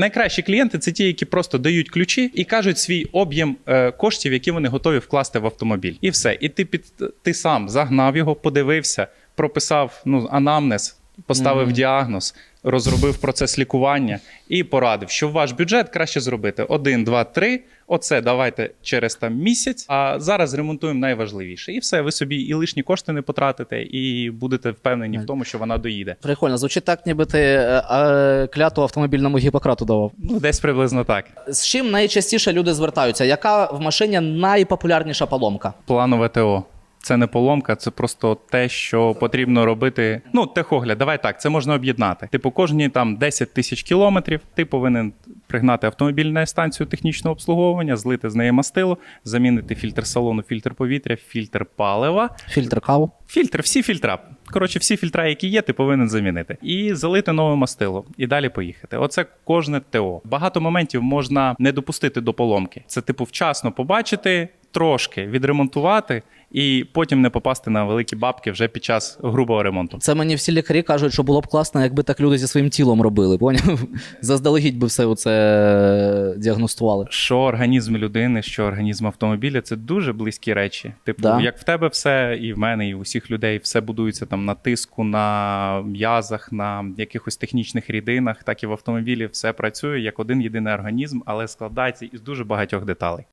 Найкращі клієнти це ті, які просто дають ключі і кажуть свій об'єм е, коштів, які вони готові вкласти в автомобіль. І все. І ти під ти сам загнав його, подивився, прописав ну анамнез, поставив Мгм. діагноз, розробив процес лікування і порадив, що ваш бюджет краще зробити один, два, три. Оце давайте через там місяць. А зараз ремонтуємо найважливіше. І все, ви собі і лишні кошти не потратите, і будете впевнені в тому, що вона доїде. Прикольно, звучить так, ніби ти е, е, клятву автомобільному гіпократу давав. Ну, десь приблизно так. З чим найчастіше люди звертаються? Яка в машині найпопулярніша поломка? Планове ТО. Це не поломка, це просто те, що потрібно робити. Ну, техогляд, давай так, це можна об'єднати. Типу, кожні там 10 тисяч кілометрів ти повинен пригнати автомобіль на станцію технічного обслуговування, злити з неї мастило, замінити фільтр салону, фільтр повітря, фільтр палива, Фільтр каву. фільтр, всі фільтра. Коротше, всі фільтра, які є, ти повинен замінити. І залити нове мастило, і далі поїхати. Оце кожне ТО. Багато моментів можна не допустити до поломки. Це, типу, вчасно побачити, трошки відремонтувати, і потім не попасти на великі бабки вже під час грубого ремонту. Це мені всі лікарі кажуть, що було б класно, якби так люди зі своїм тілом робили. Поняв? Заздалегідь би все це діагностували. Що організм людини, що організм автомобіля це дуже близькі речі. Типу, Да. як в тебе все, і в мене, і в усіх людей все будується там на тиску, на м'язах, на якихось технічних рідинах, так і в автомобілі все працює як один єдиний організм, але складається із дуже багатьох деталей.